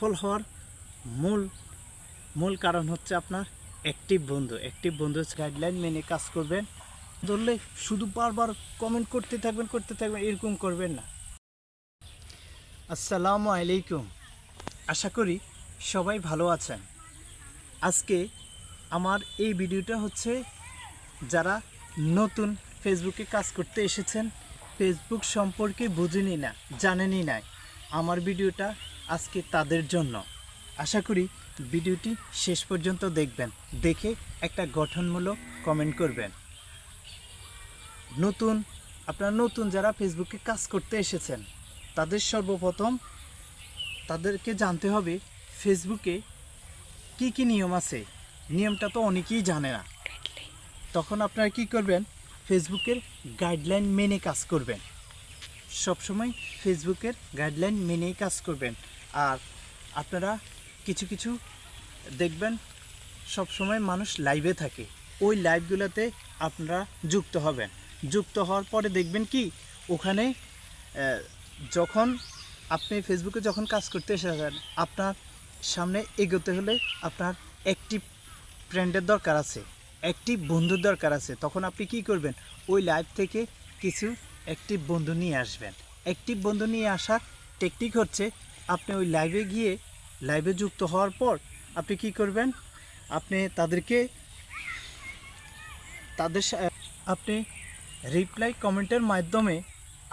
সফল হওয়ার মূল মূল কারণ হচ্ছে আপনার অ্যাক্টিভ বন্ধু। অ্যাক্টিভ বন্ধু গাইডলাইন মেনে কাজ করবেন। ধরলে শুধু বারবার কমেন্ট করতে থাকবেন করতে থাকবেন, এরকম করবেন না। আসসালামু আলাইকুম। আশা করি সবাই ভালো আছেন। আজকে আমার এই ভিডিওটা হচ্ছে যারা নতুন ফেসবুকে কাজ করতে এসেছেন ফেসবুক সম্পর্কে বুঝেনি না জানেনই না, আমার ভিডিওটা আজকে তাদের জন্য। আশা করি ভিডিওটি শেষ পর্যন্ত দেখবেন। দেখে একটা গঠনমূলক কমেন্ট করবেন। নতুন আপনার নতুন যারা ফেসবুকে কাজ করতে এসেছেন তাদের সর্বপ্রথম তাদেরকে জানতে হবে ফেসবুকে কি কি নিয়ম আছে? নিয়মটা তো অনেকেই জানে না। তখন আপনারা কি করবেন? ফেসবুকের গাইডলাইন মেনে কাজ করবেন। সবসময় ফেসবুকের গাইডলাইন মেনেই কাজ করবেন। আর আপনারা কিছু কিছু দেখবেন, সব সময় মানুষ লাইভে থাকে। ওই লাইভগুলোতে আপনারা যুক্ত হবেন। যুক্ত হওয়ার পরে দেখবেন কি, ওখানে যখন আপনি ফেসবুকে যখন কাজ করতে এসেছেন, আপনার সামনে এগোতে হলে আপনার অ্যাক্টিভ ফ্রেন্ডের দরকার আছে অ্যাক্টিভ বন্ধুর দরকার আছে। তখন আপনি কি করবেন, ওই লাইভ থেকে কিছু অ্যাক্টিভ বন্ধু নিয়ে আসবেন। অ্যাক্টিভ বন্ধু নিয়ে আসার টেকনিক হচ্ছে আপনি ওই লাইভে গিয়ে লাইভে যুক্ত হওয়ার পর আপনি কি করবেন? আপনি তাদেরকে তাদের আপনি রিপ্লাই কমেন্টের মাধ্যমে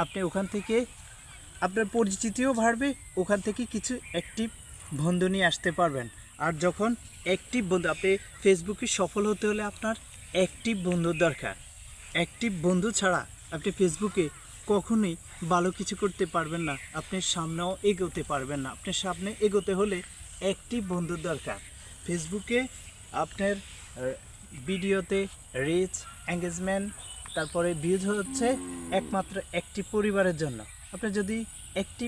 আপনি ওখান থেকে আপনার পরিচিতিও বাড়বে, ওখান থেকে কিছু অ্যাক্টিভ বন্ধু নিয়ে আসতে পারবেন। আর যখন অ্যাক্টিভ বন্ধু, আপনি ফেসবুকে সফল হতে হলে আপনার অ্যাক্টিভ বন্ধুর দরকার। অ্যাক্টিভ বন্ধু ছাড়া আপনি ফেসবুকে কখনোই ভালো কিছু করতে পারবেন না। আপনি সামনেও এগোতে পারবেন না। আপনার সামনে এগোতে হলে একটি বন্ধুর দরকার। ফেসবুকে আপনার ভিডিওতে রিচ এঙ্গেজমেন্ট তারপরে ভিউজ হচ্ছে একমাত্র একটি পরিবারের জন্য। আপনি যদি একটি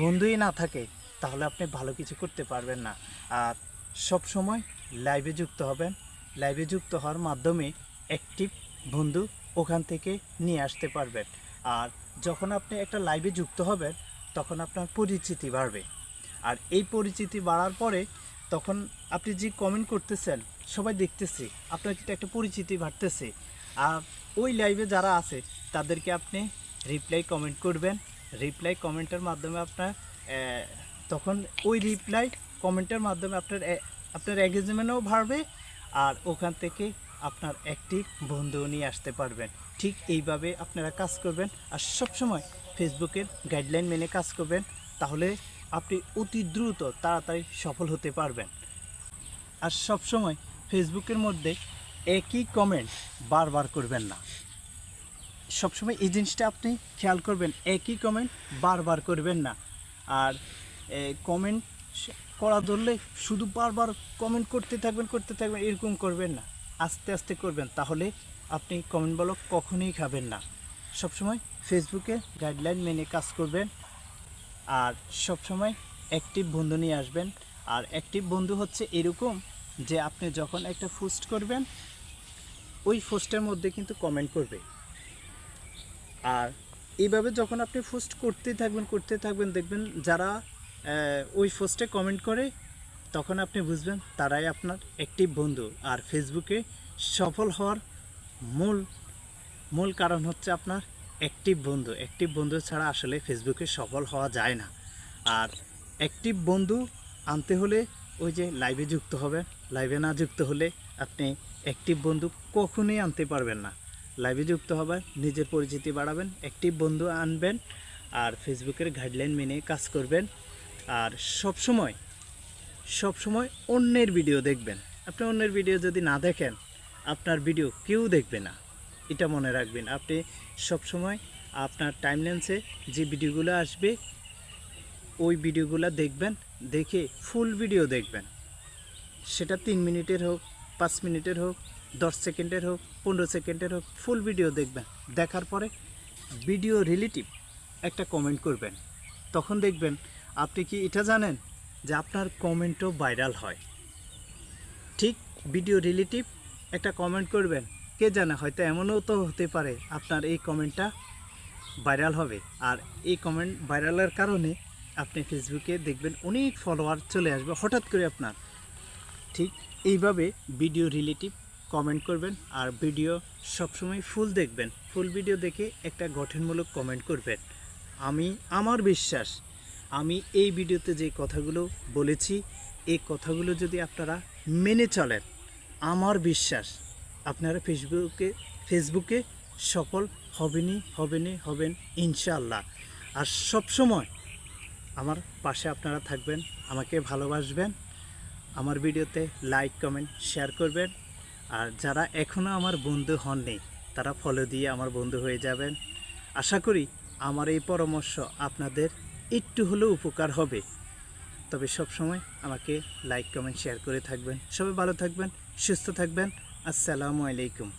বন্ধুই না থাকে, তাহলে আপনি ভালো কিছু করতে পারবেন না। আর সব সময় লাইভে যুক্ত হবেন। লাইভে যুক্ত হওয়ার মাধ্যমে একটি বন্ধু ওখান থেকে নিয়ে আসতে পারবেন। আর যখন আপনি একটা লাইভে যুক্ত হবেন, তখন আপনার পরিচিতি বাড়বে। আর এই পরিচিতি বাড়ার পরে তখন আপনি যে কমেন্ট করতেছেন, সবাই দেখতেছে, আপনার কিন্তু একটা পরিচিতি বাড়তেছে। আর ওই লাইভে যারা আছে, তাদেরকে আপনি রিপ্লাই কমেন্ট করবেন। রিপ্লাই কমেন্টের মাধ্যমে আপনার তখন ওই রিপ্লাই কমেন্টের মাধ্যমে আপনার আপনার এঙ্গেজমেন্টও বাড়বে। আর ওখান থেকে আপনার একটি বন্ধু নিয়ে আসতে পারবেন। ঠিক এইভাবে আপনারা কাজ করবেন আর সবসময় ফেসবুকের গাইডলাইন মেনে কাজ করবেন, তাহলে আপনি অতি দ্রুত তাড়াতাড়ি সফল হতে পারবেন। আর সবসময় ফেসবুকের মধ্যে একই কমেন্ট বারবার করবেন না। সবসময় এই জিনিসটা আপনি খেয়াল করবেন, একই কমেন্ট বারবার করবেন না। আর কমেন্ট করা ধরলে শুধু বারবার কমেন্ট করতে থাকবেন করতে থাকবেন, এরকম করবেন না। আস্তে আস্তে করবেন, তাহলে আপনি কমেন্ট ব্লক কখনোই খাবেন না। সবসময় ফেসবুকে গাইডলাইন মেনে কাজ করবেন আর সবসময় অ্যাক্টিভ বন্ধু নিয়ে আসবেন। আর অ্যাক্টিভ বন্ধু হচ্ছে এরকম যে আপনি যখন একটা পোস্ট করবেন, ওই পোস্টের মধ্যে কিন্তু কমেন্ট করবে। আর এইভাবে যখন আপনি পোস্ট করতে থাকবেন করতে থাকবেন, দেখবেন যারা ওই পোস্টে কমেন্ট করে তখন আপনি বুঝবেন তারাই আপনার অ্যাক্টিভ বন্ধু। আর ফেসবুকে সফল হওয়ার মূল মূল কারণ হচ্ছে আপনার অ্যাক্টিভ বন্ধু। অ্যাক্টিভ বন্ধু ছাড়া আসলে ফেসবুকে সফল হওয়া যায় না। আর অ্যাক্টিভ বন্ধু আনতে হলে ওই যে লাইভে যুক্ত হবে লাইভে না যুক্ত হলে আপনি অ্যাক্টিভ বন্ধু কখনোই আনতে পারবেন না। লাইভে যুক্ত হবেন, নিজের পরিচিতি বাড়াবেন অ্যাক্টিভ বন্ধু আনবেন, আর ফেসবুকের গাইডলাইন মেনে কাজ করবেন। আর সব সময় সব সময় অন্যের ভিডিও দেখবেন। আপনি অন্যের ভিডিও যদি না দেখেন, আপনার ভিডিও কেউ দেখবে না। এটা মনে রাখবেন। আপনি সব সময় আপনার টাইম লেন্সে যে ভিডিওগুলো আসবে, ওই ভিডিওগুলো দেখবেন, দেখে ফুল ভিডিও দেখবেন। সেটা তিন মিনিটের হোক, পাঁচ মিনিটের হোক, দশ সেকেন্ডের হোক, পনেরো সেকেন্ডের হোক ফুল ভিডিও দেখবেন। দেখার পরে ভিডিও রিলেটিভ একটা কমেন্ট করবেন। তখন দেখবেন, আপনি কি এটা জানেন? যে আপনার কমেন্টও ভাইরাল হয়। ঠিক ভিডিও রিলেটিভ একটা কমেন্ট করবেন, কে জানে হয়তো এমনও তো হতে পারে আপনার এই কমেন্টটা ভাইরাল হবে। আর এই কমেন্ট ভাইরালের কারণে আপনি ফেসবুকে দেখবেন অনেক ফলোয়ার চলে আসবে হঠাৎ করে আপনার। ঠিক এইভাবে ভিডিও রিলেটিভ কমেন্ট করবেন আর ভিডিও সবসময় ফুল দেখবেন। ফুল ভিডিও দেখে একটা গঠনমূলক কমেন্ট করবেন। আমি, আমার বিশ্বাস আমি এই ভিডিওতে যে কথাগুলো বলেছি, এই কথাগুলো যদি আপনারা মেনে চলেন, আমার বিশ্বাস আপনারা ফেসবুকে ফেসবুকে সফল হবেনই হবেনই, হবেন ইনশাআল্লাহ। আর সবসময় আমার পাশে আপনারা থাকবেন, আমাকে ভালোবাসবেন, আমার ভিডিওতে লাইক, কমেন্ট, শেয়ার করবেন। আর যারা এখনও আমার বন্ধু হননি, তারা ফলো দিয়ে আমার বন্ধু হয়ে যাবেন। আশা করি আমার এই পরামর্শ আপনাদের একটু হলেও উপকার হবে। তবে সব সময় আমাকে লাইক কমেন্ট শেয়ার করে থাকবেন। সবাই ভালো থাকবেন, সুস্থ থাকবেন। আসসালামু আলাইকুম।